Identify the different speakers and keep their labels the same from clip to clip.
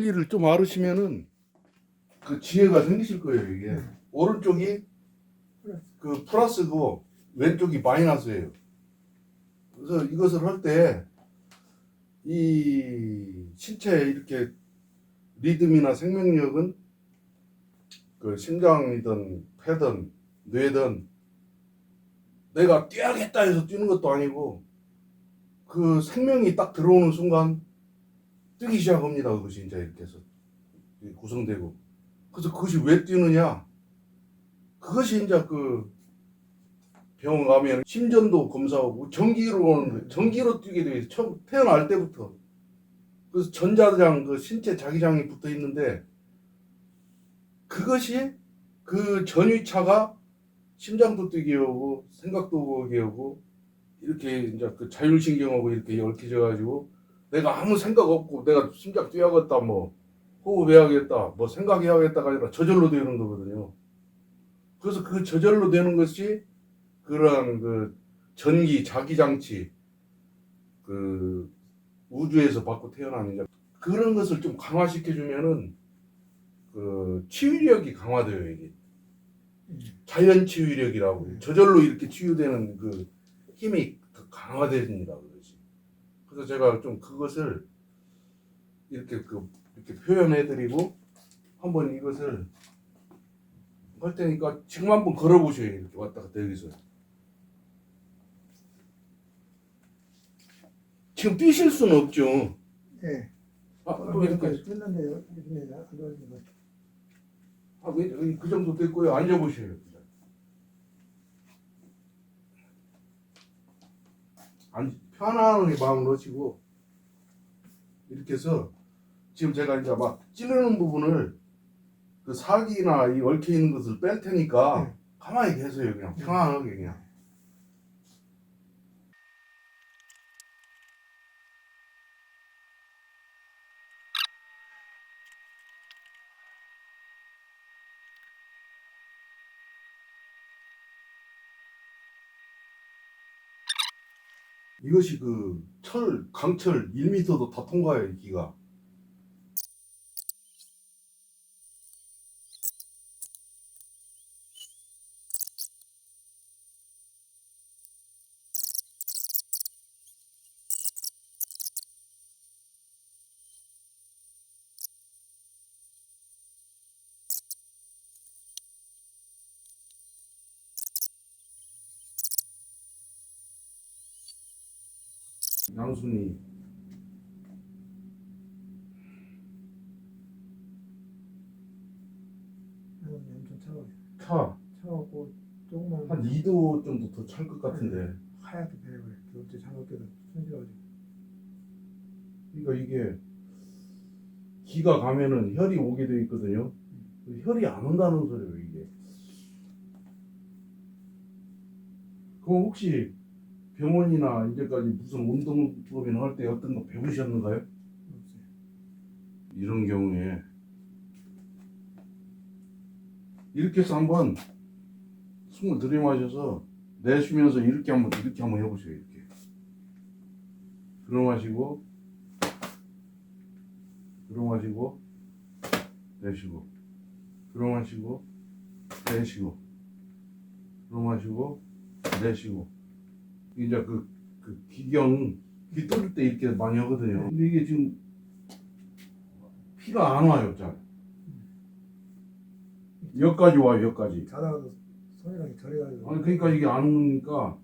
Speaker 1: 원리를 좀 알으시면은 그 지혜가 생기실 거예요 이게 오른쪽이 그 플러스고 왼쪽이 마이너스예요. 그래서 이것을 할 때 이 신체에 이렇게 리듬이나 생명력은 그 심장이든 폐든 뇌든 내가 뛰어야겠다 해서 뛰는 것도 아니고 그 생명이 딱 들어오는 순간 뛰기 시작합니다. 그것이 이제 이렇게 해서 구성되고. 그래서 그것이 왜 뛰느냐? 그것이 이제 그 병원 가면 심전도 검사하고 전기로 전기로 뛰게 돼 있어 처음 태어날 때부터. 그래서 전자장 그 신체 자기장이 붙어 있는데 그것이 그 전위차가 심장도 뛰게 하고 생각도 오게 하고 이렇게 이제 그 자율신경하고 이렇게 얽혀져 가지고 내가 아무 생각 없고 내가 심장 뛰어야겠다 뭐 호흡 해야겠다 뭐 생각해야겠다가 아니라 저절로 되는 거거든요. 그래서 그 저절로 되는 것이 그런 그 전기 자기 장치 그 우주에서 받고 태어나는 이제 그런 것을 좀 강화시켜 주면은 그 치유력이 강화돼요 이게. 자연 치유력이라고. 저절로 이렇게 치유되는 그 힘이 더 강화됩니다 그래서 제가 좀 그것을 이렇게 그 이렇게 표현해드리고 한번 이것을 할 테니까 지금 한번 걸어보셔요 이렇게 왔다 갔다 여기서 지금 뛰실 수는 없죠
Speaker 2: 예.
Speaker 1: 아,
Speaker 2: 어,
Speaker 1: 또 이렇게
Speaker 2: 여기까지 끝났네요. 이렇게 안 좋아지는 거.
Speaker 1: 아, 왜, 그 정도 됐고요 앉아보셔요 안, 편안하게 마음 넣으시고 이렇게 해서 지금 제가 이제 막 찌르는 부분을 그 사기나 이 얽혀 있는 것을 뺄 테니까
Speaker 2: 네.
Speaker 1: 가만히 계세요 그냥 편안하게 그냥 이것이 그 철 강철 1m도 다 통과해요 이 기가 양순이
Speaker 2: 아, 엄청 차가워요.
Speaker 1: 차
Speaker 2: 차갑고 조금만
Speaker 1: 한 2도 정도 더 찰 것 같은데
Speaker 2: 하얗게 배워요. 겨울 때 잠을 때도 손실가지고.
Speaker 1: 그러니까 이게 기가 가면은 혈이 오게 돼 있거든요. 그 혈이 안 온다는 소리예요 이게. 그럼 혹시 병원이나 이제까지 무슨 운동법이나 할 때 어떤 거
Speaker 2: 배우셨는가요?
Speaker 1: 이런 경우에 이렇게 해서 한번 숨을 들이마셔서 내쉬면서 이렇게 한번 이렇게 한번 해보세요 이렇게 들어마시고 들어마시고 내쉬고 들어마시고 내쉬고 들어마시고 내쉬고 이제 그, 그 기경 귀 뚫을 때 이렇게 많이 하거든요 근데 이게 지금 피가 안 와요 잘 여기까지 와요 여기까지
Speaker 2: 자다가도 손이랑 저려가지고.
Speaker 1: 아니 그러니까 이게 안 오니까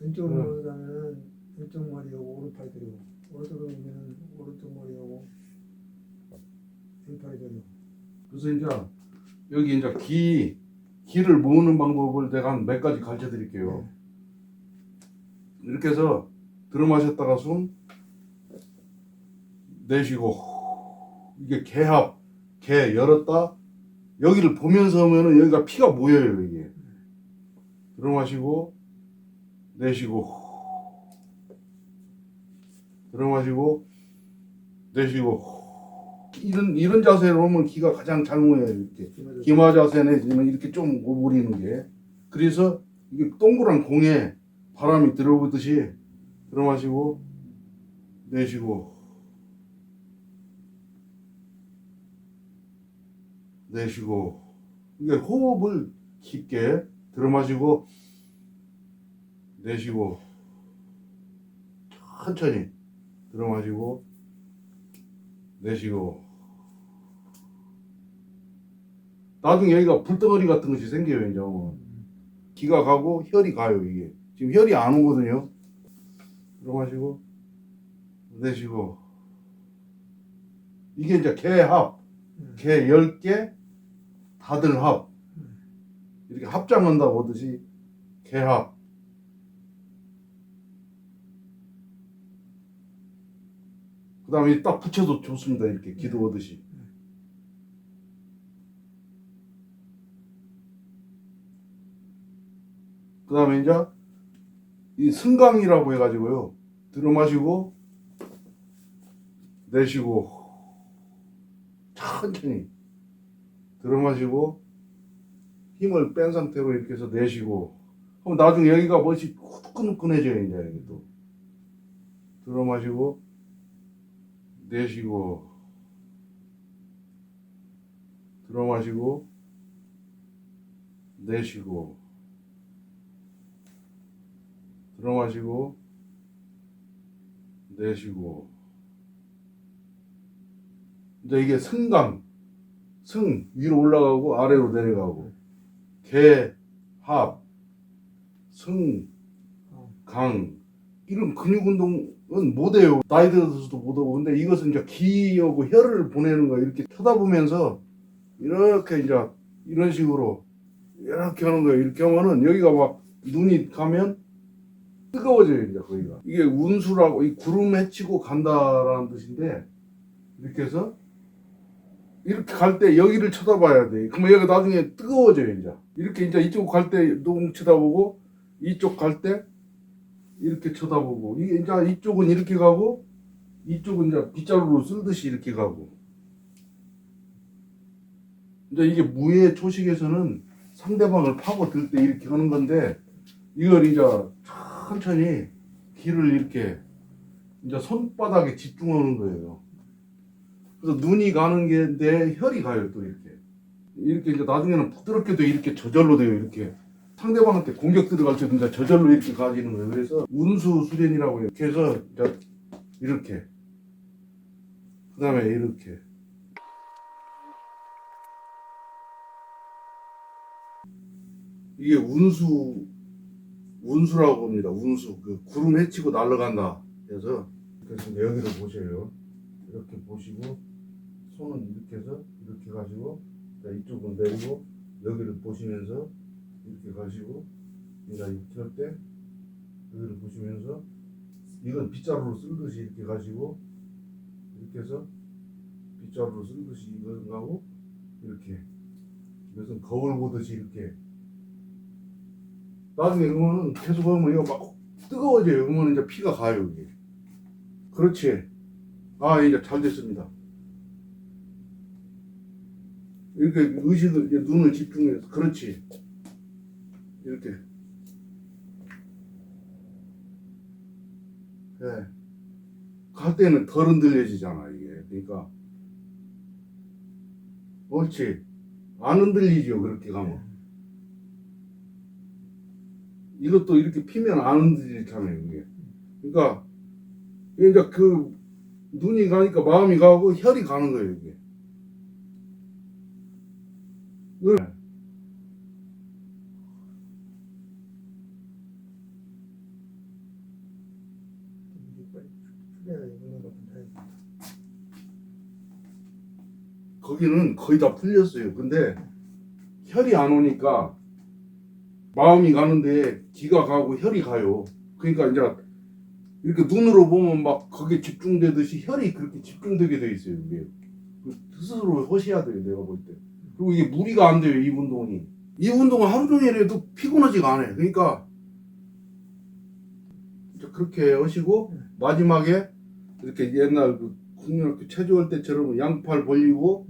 Speaker 2: 왼쪽으로
Speaker 1: 네.
Speaker 2: 가면 왼쪽 머리하고 오른팔 들이고 오른쪽으로 가면 오른쪽 머리하고 왼팔이 들이고.
Speaker 1: 그래서 이제 여기 이제 기 기를 모으는 방법을 내가 한 몇 가지 가르쳐 드릴게요. 이렇게 해서 들어 마셨다가 숨 내쉬고 이게 개합 개 열었다. 여기를 보면서 하면은 여기가 피가 모여요 이게. 들어 마시고 내쉬고 들어 마시고 내쉬고 이런 이런 자세로 하면 기가 가장 잘 모여요 이렇게. 기마 자세 내지는 이렇게 좀 오므리는 게. 그래서 이게 동그란 공에 바람이 들어오듯이 들어 마시고 내쉬고 내쉬고. 이게 호흡을 깊게 들어 마시고 내쉬고 천천히 들어 마시고 내쉬고. 나중에 여기가 불덩어리 같은 것이 생겨요 이제. 기가 가고 혈이 가요 이게 지금 혈이 안 오거든요. 들어 마시고 내쉬고. 이게 이제 개합.
Speaker 2: 음.
Speaker 1: 개 10개 다들 합. 이렇게 합장한다고 하듯이 개합. 그 다음에 딱 붙여도 좋습니다. 이렇게 기도하듯이. 그 다음에 이제 이 승강이라고 해가지고요. 들어 마시고 내쉬고 천천히 들어 마시고 힘을 뺀 상태로 이렇게 해서 내쉬고 그럼 나중에 여기가 멋이 후끈후끈해져요 이제 여기 또. 들어 마시고 내쉬고 들어 마시고 내쉬고 들어 마시고 내쉬고. 이제 이게 승강 승 위로 올라가고 아래로 내려가고. 개, 합, 승, 강. 이런 근육 운동은 못해요. 나이 들어서도 못하고. 근데 이것은 이제 기하고 혈을 보내는 거 이렇게 쳐다보면서 이렇게 이제 이런 식으로 이렇게 하는 거예요 이렇게 하면은 여기가 막 눈이 가면 뜨거워져요 이제 거기가 이게 운수라고 이 구름 헤치고 간다라는 뜻인데 이렇게 해서 이렇게 갈 때 여기를 쳐다봐야 돼. 그러면 여기가 나중에 뜨거워져요, 이제. 이렇게 이제 이쪽 갈때농 쳐다보고 이쪽 갈 때 이렇게 쳐다보고 이게 이제 이쪽은 이렇게 가고 이쪽은 이제 빗자루로 쓸듯이 이렇게 가고 이제 이게 무예 초식에서는 상대방을 파고 들 때 이렇게 하는 건데 이걸 이제 천천히 길을 이렇게 이제 손바닥에 집중하는 거예요. 그래서 눈이 가는 게 내 혈이 가요 또 이렇게. 이렇게 이제 나중에는 부드럽게도 이렇게 저절로 돼요 이렇게. 상대방한테 공격 들어갈 때도 이제 저절로 이렇게 가지는 거예요. 그래서 운수 수련이라고 해요. 이렇게 해서 이제 이렇게. 그 다음에 이렇게. 이게 운수 운수라고 합니다. 운수. 그 구름 헤치고 날아간다. 그래서 그래서 여기를 보세요. 이렇게 보시고 손은 이렇게 해서 이렇게 가시고 자, 이쪽은 내리고 여기를 보시면서 이렇게 가시고 이제 이렇게 할 때 여기를 보시면서 이건 빗자루로 쓸듯이 이렇게 가시고 이렇게 해서 빗자루로 쓸듯이 이거 가고 이렇게. 무슨 거울 보듯이 이렇게 나중에 그러면은 계속 하면 이거 막 뜨거워져요. 그러면 이제 피가 가요 이게. 그렇지. 아 이제 잘 됐습니다. 이렇게 의식을 이제 눈을 집중해서 그렇지. 이렇게. 예. 갈 때는 덜 흔들려지잖아 이게. 그러니까. 옳지. 안 흔들리죠 그렇게 가면 이것도 이렇게 피면 안 흔들리잖아요 이게 그러니까 이제 그 눈이 가니까 마음이 가고 혈이 가는 거예요 이게. 거기는 거의 다 풀렸어요. 근데 혈이 안 오니까 마음이 가는데 기가 가고 혈이 가요. 그러니까 이제 이렇게 눈으로 보면 막 거기에 집중되듯이 혈이 그렇게 집중되게 돼 있어요. 이게 그 스스로 허시야 돼요. 내가 볼 때. 그리고 이게 무리가 안 돼요. 이 운동이. 이 운동을 하루 종일 해도 피곤하지가 않아요. 그러니까 그렇게 하시고 마지막에 이렇게 옛날 그 국민학교 체조할 때처럼 양팔 벌리고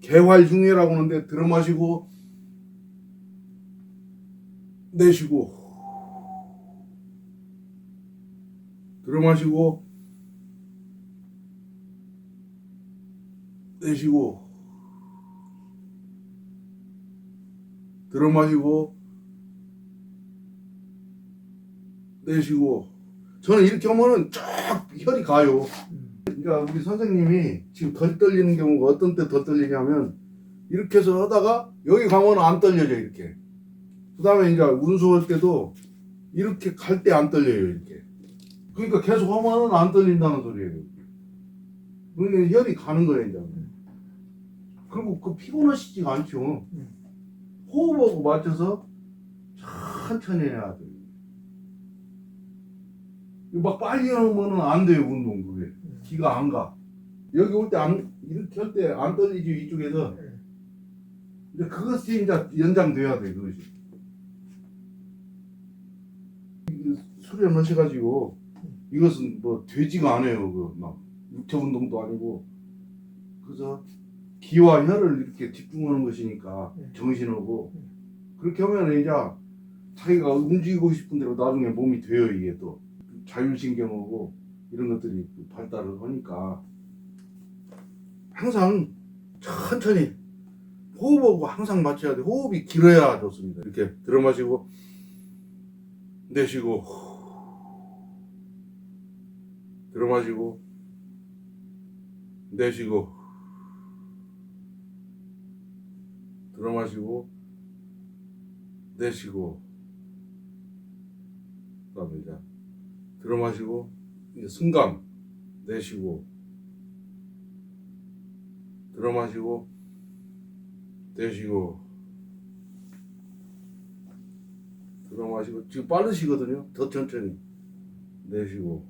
Speaker 1: 개활중회라고 하는데 들어 마시고 내쉬고 들어 마시고 내쉬고 들어 마시고 내쉬고 저는 이렇게 하면은 쫙 혈이 가요.
Speaker 2: 음.
Speaker 1: 그러니까 우리 선생님이 지금 덜 떨리는 경우가 어떤 때 더 떨리냐면 이렇게 해서 하다가 여기 가면 안 떨려져 이렇게. 그 다음에 이제 운수할 때도 이렇게 갈 때 안 떨려요 이렇게. 그러니까 계속 하면은 안 떨린다는 소리예요. 그러니까 혈이 가는 거예요 이제. 그리고 그 피곤하시지가 않죠.
Speaker 2: 음.
Speaker 1: 호흡하고 맞춰서 천천히 해야 돼. 이거 막 빨리 하면은 안 돼요 운동 그게. 기가 안 가. 여기 올 때 안 이렇게 할 때 안 떨리지 이쪽에서.
Speaker 2: 네.
Speaker 1: 근데 그것이 이제 연장돼야 돼 그것이. 이거 수련 하셔가지고 이것은 뭐 되지가 않아요 그막 육체 운동도 아니고. 그래서 기와 혈을 이렇게 집중하는 것이니까
Speaker 2: 네.
Speaker 1: 정신하고
Speaker 2: 네.
Speaker 1: 그렇게 하면 이제 자기가 움직이고 싶은 대로 나중에 몸이 돼요 이게 또. 자율신경하고 이런 것들이 발달을 하니까. 항상 천천히 호흡하고 항상 맞춰야 돼. 호흡이 길어야 좋습니다. 이렇게 들어 마시고 내쉬고 들어 마시고 내쉬고 들어 마시고 내쉬고 그다음에 이제 들어 마시고 이제 승감 내쉬고 들어 마시고 내쉬고 들어 마시고 지금 빠르시거든요. 더 천천히 내쉬고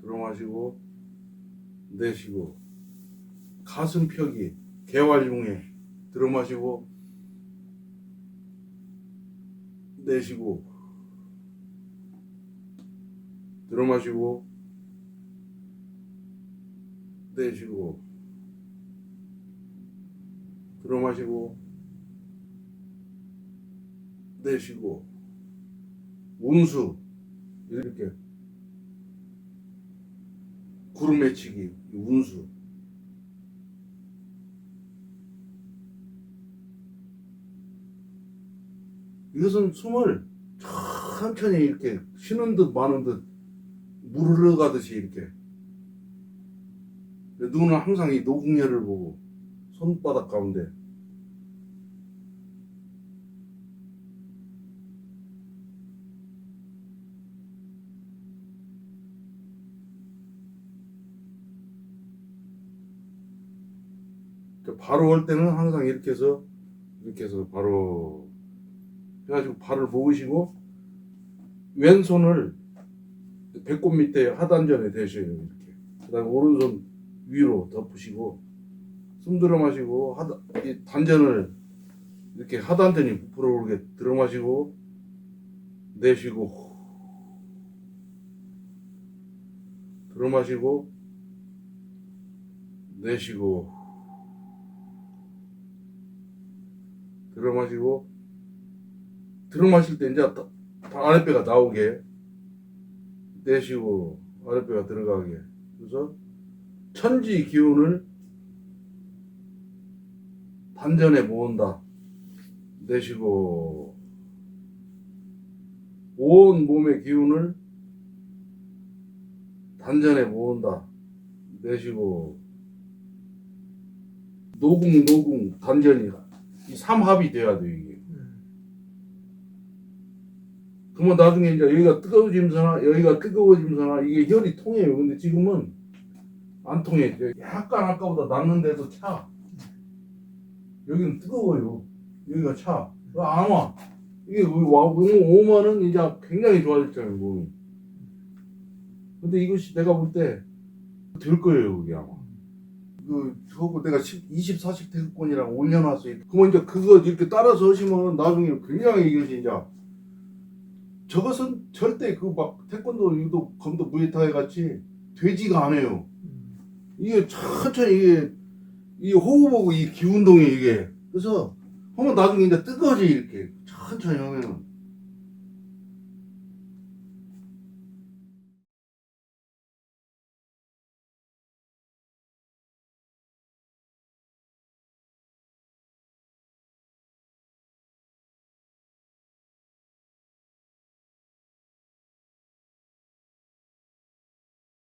Speaker 1: 들어 마시고 내쉬고 가슴 펴기 개활 중에 들어 마시고 내쉬고 들어 마시고 내쉬고 들어 마시고 내쉬고 운수 이렇게 구름 매치기 운수. 이것은 숨을 천천히 이렇게 쉬는 듯 마는 듯물 흘러가듯이 이렇게. 눈은 항상 이 노궁열을 보고 손바닥 가운데 그 바로 할 때는 항상 이렇게 해서 이렇게 해서 바로 해가지고 발을 모으시고 왼손을 배꼽 밑에 하단전에 대셔요 이렇게. 그다음에 오른손 위로 덮으시고 숨 들어 마시고 하단 이 단전을 이렇게 하단전이 부풀어 오르게 들어 마시고 내쉬고 들어 마시고 내쉬고 들어 마시고 들어 마실 때 이제 다- 다 아랫배가 나오게 내쉬고 아랫배가 들어가게. 그래서 천지 기운을 단전에 모은다. 내쉬고 온 몸의 기운을 단전에 모은다. 내쉬고 노궁 노궁 단전이 이 삼합이 돼야 돼 이게
Speaker 2: 음.
Speaker 1: 그러면 나중에 이제 여기가 뜨거워짐서나 여기가 뜨거워짐서나 이게 혈이 통해요. 근데 지금은 안 통해. 약간 아까보다 낫는데도 차. 여기는 뜨거워요. 여기가 차. 안 와. 이게 와 오면은 이제 굉장히 좋아졌잖아요 몸이. 근데 이것이 내가 볼 때 될 거예요 그게 아마. 그 저거 내가 10, 24식 태극권이랑 올려놨어요. 그러면 이제 그거 이렇게 따라서 하시면 나중에 굉장히 이것이 이제 저것은 절대 그 막 태권도 유도 검도 무에타이 같이 되지가 않아요.
Speaker 2: 음.
Speaker 1: 이게 천천히 이게 이 호흡하고 이 기운동이 이게 그래서 하면 나중에 이제 뜨거워져 이렇게 천천히 하면은